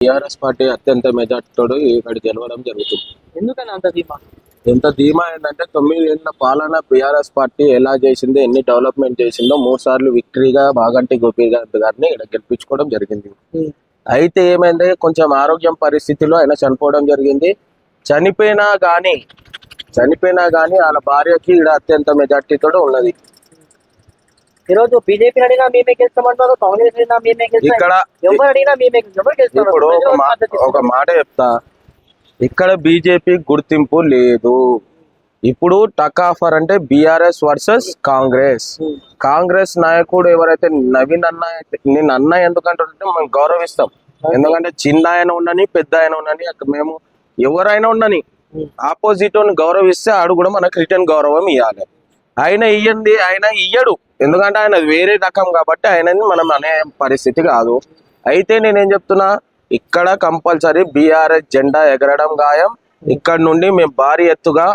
TRS party అత్యంత మెజార్టీతో ఇక్కడ గెలవడం జరుగుతుంది. ఎందుకని అంత ధీమా? ఎంత ధీమా ఏంటంటే తొమ్మిది ఏళ్ళ పాలన బీఆర్ఎస్ పార్టీ ఎలా చేసిందో ఎన్ని డెవలప్మెంట్ చేసిందో మూడు సార్లు విక్టరీగా బాగంటి గోపీకాంత్ గారిని ఇక్కడ గెలిపించుకోవడం జరిగింది. అయితే ఏమైంది? కొంచెం ఆరోగ్యం పరిస్థితిలో ఆయన చనిపోవడం జరిగింది. చనిపోయినా గానీ చనిపోయినా గానీ వాళ్ళ భార్యకి ఇక్కడ అత్యంత మెజార్టీతో ఉన్నది. ఈరోజు బీజేపీ అడిగినా మేమే గెలుస్తామంటారు కాంగ్రెస్ అడిగినా మేమే గెలుస్తాం. ఇక్కడ ఎవరు అడిగినా మేమే ఎవరు గెలుస్తారు ఇప్పుడు ఒక మా- ఒక మాట చెప్తా. ఇక్కడ బీజేపీ గుర్తింపు లేదు. ఇప్పుడు టక్ ఆఫర్ అంటే బీఆర్ఎస్ వర్సెస్ కాంగ్రెస్. కాంగ్రెస్ నాయకుడు ఎవరైతే నవీన్ అన్న అయితే- నేను అన్న ఎందుకంటే మేము గౌరవిస్తాం. ఎందుకంటే చిన్న ఆయన ఉండని పెద్ద ఆయన ఉండని అక్కడ మేము ఎవరైనా ఉండని. ఆపోజిట్ గౌరవిస్తే ఆడు కూడా మనకు రిటర్న్ గౌరవం ఇవ్వాలి. ఆయన ఇయ్యండి ఆయన ఇయ్యడు. ఎందుకంటే ఆయన వేరే రకం కాబట్టి ఆయనని మనం అనే పరిస్థితి కాదు. అయితే నేనేం చెప్తున్నా ఇక్కడ కంపల్సరీ బీఆర్ఎస్ జెండా ఎగరడం ఖాయం ఇక్కడ నుండి మేము భారీ ఎత్తుగా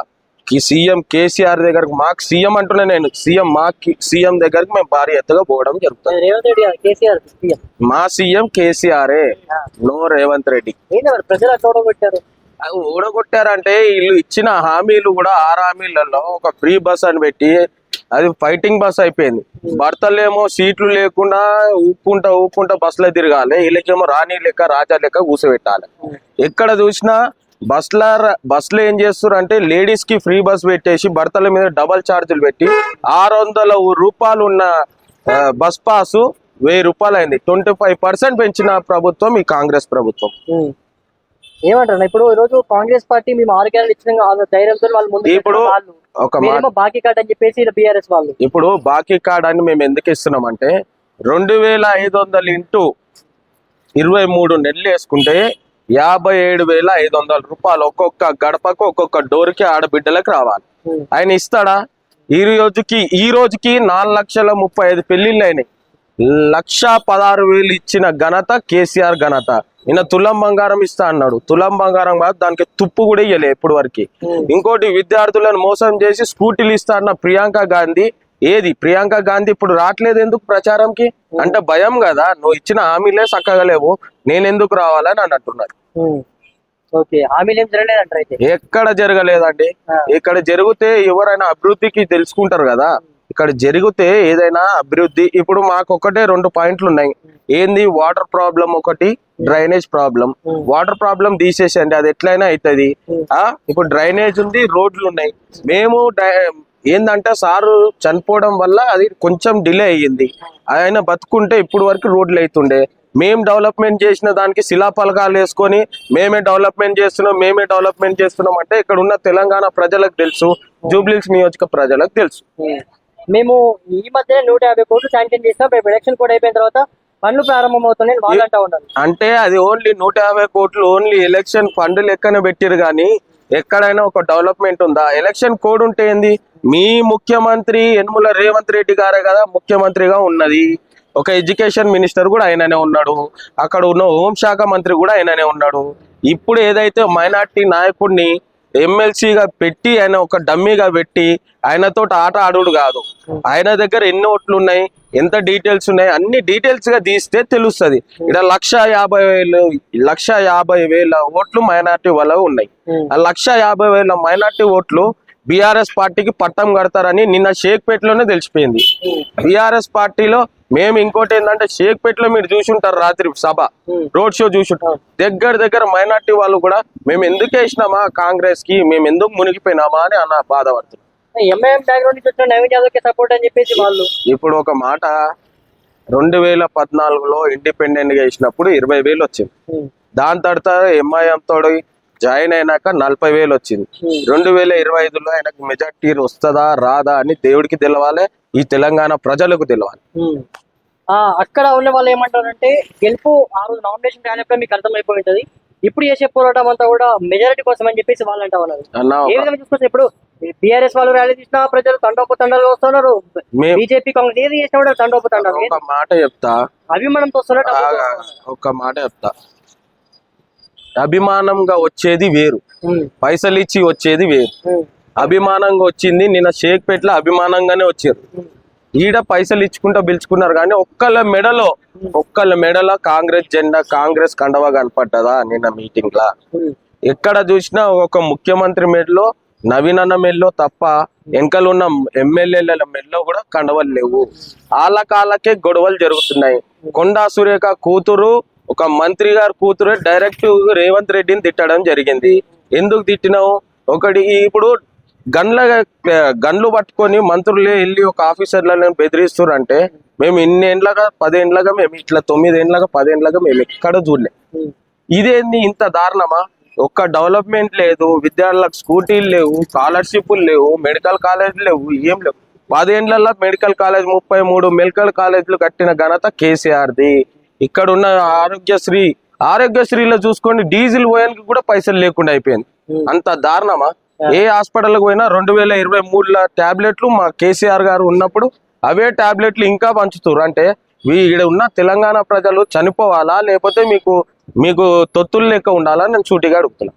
సీఎం కేసీఆర్ దగ్గరకు మాకు సీఎం అంటున్నా నేను సీఎం మా సీఎం దగ్గరకు మేము భారీ ఎత్తుగా పోవడం జరుగుతుంది. మా సీఎం కేసీఆరే నో రేవంత్ రెడ్డి. ప్రజలు ఓడగొట్టారంటే వీళ్ళు ఇచ్చిన హామీలు కూడా ఆరు హామీలలో ఒక ఫ్రీ బస్ అని పెట్టి అది ఫైటింగ్ బస్ అయిపోయింది. భర్తలేమో సీట్లు లేకుండా ఊపుకుంటా ఊపుకుంటా బస్సులో తిరగాలి. వీళ్ళకేమో రాణి లెక్క రాజా లెక్క కూర్చోబెట్టాలి ఎక్కడ చూసినా బస్ల బస్సులో ఏం చేస్తారు అంటే లేడీస్కి ఫ్రీ బస్ పెట్టేసి భర్తల మీద డబల్ ఛార్జీలు పెట్టి ఆరు వందల రూపాయలు ఉన్న బస్ పాసు వెయ్యి రూపాయలు అయింది ట్వంటీ ఫైవ్ పర్సెంట్ పెంచిన ప్రభుత్వం ఈ కాంగ్రెస్ ప్రభుత్వం. ఏమంటారు ఇప్పుడు ఈ రోజు కాంగ్రెస్ పార్టీ మేము ఆరు గ్యారెంటీ ఇచ్చిన వాళ్ళ ధైర్యంతో వాళ్ళు ముందు ఇప్పుడు వాళ్ళు ఒక బాకీ కార్డ్ అని చెప్పేసి బీఆర్ఎస్ వాళ్ళు. ఇప్పుడు బాకీ కార్డ్ అని మేము ఎందుకు ఇస్తున్నామంటే రెండు వేల ఐదు వందలు ఇంటూ ఇరవై మూడు నెలలు వేసుకుంటే యాభై ఏడు వేల ఐదు వందల రూపాయలు ఒక్కొక్క గడపకు ఒక్కొక్క డోర్కి ఆడబిడ్డలకు రావాలి. ఆయన ఇస్తాడా? ఈ రోజుకి ఈ రోజుకి నాలుగు లక్షల ముప్పై ఐదు పెళ్ళిళ్ళు అయినాయి. లక్ష పదహారు వేలు ఇచ్చిన ఘనత కేసీఆర్ ఘనత. ఈయన తులం బంగారం ఇస్తా అన్నాడు. తులం బంగారం కాదు దానికి తుప్పు కూడా ఇయ్యలే ఎప్పటి వరకు. ఇంకోటి విద్యార్థులను మోసం చేసి స్కూటీలు ఇస్తా అన్న ప్రియాంక గాంధీ ఏది? ప్రియాంక గాంధీ ఇప్పుడు రావట్లేదు ఎందుకు ప్రచారంకి? అంటే భయం కదా నువ్వు ఇచ్చిన హామీలే చక్కగా లేవు నేను ఎందుకు రావాలని అని అంటున్నారు అయితే? ఎక్కడ జరగలేదండి. ఇక్కడ జరిగితే ఎవరైనా అభివృద్ధికి తెలుసుకుంటారు కదా. ఇక్కడ జరిగితే ఏదైనా అభివృద్ధి. ఇప్పుడు మాకు ఒకటే రెండు పాయింట్లు ఉన్నాయి ఏంది? వాటర్ ప్రాబ్లం ఒకటి డ్రైనేజ్ ప్రాబ్లం. వాటర్ ప్రాబ్లం తీసేసండి అది ఎట్లయినా అవుతుంది ఆ? ఇప్పుడు డ్రైనేజ్ ఉంది రోడ్లు ఉన్నాయి మేము డై- ఏందంటే సారు చనిపోవడం వల్ల అది కొంచెం డిలే అయ్యింది. ఆయన బతుకుంటే ఇప్పుడు వరకు రోడ్లు అవుతుండే మేము డెవలప్మెంట్ చేసిన దానికి శిలాఫలకాలు వేసుకొని మేమే డెవలప్మెంట్ చేస్తున్నాం మేమే డెవలప్మెంట్ చేస్తున్నాం అంటే ఇక్కడ ఉన్న తెలంగాణ ప్రజలకు తెలుసు. జూబ్లీస్ నియోజక ప్రజలకు తెలుసు. మేము ఈ మధ్యనే నూట యాభై కోట్లు శాంక్షన్ చేస్తాం రేపు ఎలక్షన్ కూడా అయిపోయిన తర్వాత పనులు ప్రారంభమవుతున్నాయి వాళ్ళు అంటా ఉన్నారు. అంటే అది ఓన్లీ నూట యాభై కోట్లు ఓన్లీ ఎలక్షన్ ఫండ్ లెక్కన పెట్టిరు కానీ ఎక్కడైనా ఒక డెవలప్మెంట్ ఉందా? ఎలక్షన్ కోడ్ ఉంటే ఏంది? మీ ముఖ్యమంత్రి యనమల రేవంత్ రెడ్డి గారే కదా ముఖ్యమంత్రిగా ఉన్నది. ఒక ఎడ్యుకేషన్ మినిస్టర్ కూడా ఆయననే ఉన్నాడు. అక్కడ ఉన్న హోంశాఖ మంత్రి కూడా ఆయననే ఉన్నాడు. ఇప్పుడు ఏదైతే మైనార్టీ నాయకుడిని ఎమ్మెల్సీగా పెట్టి ఆయన ఒక డమ్మీగా పెట్టి ఆయనతో ఆట ఆడుడు కాదు. ఆయన దగ్గర ఎన్ని ఓట్లు ఉన్నాయి ఎంత డీటెయిల్స్ ఉన్నాయి అన్ని డీటెయిల్స్గా తీస్తే తెలుస్తది. ఇక్కడ లక్ష యాభై వేలు లక్ష యాభై వేల ఓట్లు మైనార్టీ వాళ్ళ ఉన్నాయి. ఆ లక్ష యాభై వేల మైనార్టీ ఓట్లు బీఆర్ఎస్ పార్టీకి పట్టం కడతారని నిన్న షేక్పేటలోనే తెలిసిపోయింది బీఆర్ఎస్ పార్టీలో మేము ఇంకోటి ఏంటంటే షేక్పేటలో మీరు చూసుంటారు రాత్రి సభ. రోడ్ షో చూసుంటారు దగ్గర దగ్గర మైనార్టీ వాళ్ళు కూడా మేము ఎందుకు వేసినామా కాంగ్రెస్కి మేము ఎందుకు మునిగిపోయినామా అని అన్న బాధపడుతుంది ఇప్పుడు ఒక మాట రెండు వేల పద్నాలుగులో ఇండిపెండెంట్గా వేసినప్పుడు ఇరవై వేలు వచ్చింది. దాని తర్వాత ఎంఐఎం తోడు జాయిన్ అయినాక నలభై వేలు వచ్చింది. Hmm. రెండు వేల ఇరవై ఐదులో ఆయనకు మెజార్టీ వస్తుందా రాదా అని దేవుడికి తెలవాలి ఈ తెలంగాణ ప్రజలకు తెలవాలి. ఆ, అక్కడ ఉన్న వాళ్ళు ఏమంటారంటే గెలుపు ఆ రోజు నామినేషన్ రానప్పుడు మీకు అర్థమైపోయి ఉంటది. ఇప్పుడు చేసే పోరాటం అంతా కూడా మెజారిటీ కోసం అని చెప్పేసి వాళ్ళు అంటా ఉన్నారు. ఏ విధంగా చూసుకొస్తే ఇప్పుడు బీఆర్ఎస్ వాళ్ళు ర్యాలీ తీసినా ప్రజలు తండోపు తండాలు వస్తున్నారు. బీజేపీ కాంగ్రెస్ ఏది చేసినా కూడా తండోపు తండాలు ఒక మాట చెప్తా. అభిమానంతో వస్తున్నారు. ఒక మాట చెప్తా. అభిమానంగా వచ్చేది వేరు. పైసలు ఇచ్చి వచ్చేది వేరు. అభిమానంగా వచ్చింది నిన్న షేక్పేటలో అభిమానంగానే వచ్చారు. ఈడ పైసలు ఇచ్చుకుంటా పిలుచుకున్నారు కానీ ఒక్కళ్ళ మెడలో ఒక్కళ్ళ మెడలో కాంగ్రెస్ జెండా కాంగ్రెస్ కండవా కనపడ్డదా నిన్న మీటింగ్ లా ఎక్కడ చూసినా ఒక ముఖ్యమంత్రి మెడలో నవీన్ అన్న మెడలో తప్ప వెనకలు ఉన్న ఎమ్మెల్యేల మెడలో కూడా కండవలు లేవు. కాళ్ళకే గొడవలు జరుగుతున్నాయి. కొండా సురేఖ కూతురు ఒక మంత్రి గారు కూతురు డైరెక్ట్ రేవంత్ రెడ్డిని తిట్టడం జరిగింది. ఎందుకు తిట్టినావు? ఒకటి ఇప్పుడు గన్ల గన్లు పట్టుకొని మంత్రులు వెళ్ళి ఒక ఆఫీసర్లను బెదిరిస్తున్నారు మేము ఇన్నేండ్లగా పదేండ్లగా మేము ఇట్లా తొమ్మిదేండ్లగా పదేండ్లగా మేము ఎక్కడ చూడలే. ఇదేంది ఇంత దారుణమా? ఒక్క డెవలప్మెంట్ లేదు విద్యార్థులకు స్కూటీలు లేవు స్కాలర్షిప్లు లేవు మెడికల్ కాలేజీలు లేవు ఏం లేవు. పదేండ్లలో మెడికల్ కాలేజ్ ముప్పై మూడు మెడికల్ కాలేజీలు కట్టిన ఘనత కేసీఆర్ది. ఇక్కడ ఉన్న ఆరోగ్యశ్రీ ఆరోగ్యశ్రీలో చూసుకోండి డీజిల్ పోయానికి కూడా పైసలు లేకుండా అయిపోయింది. అంత దారుణమా? ఏ హాస్పిటల్కి పోయినా రెండు వేల ఇరవై మూడుల టాబ్లెట్లు మా కేసీఆర్ గారు ఉన్నప్పుడు అవే టాబ్లెట్లు ఇంకా పంచుతారు అంటే ఈడ ఉన్న తెలంగాణ ప్రజలు చనిపోవాలా లేకపోతే మీకు మీకు తొత్తులు లెక్క ఉండాలా నేను సూటిగా అడుగుతున్నా.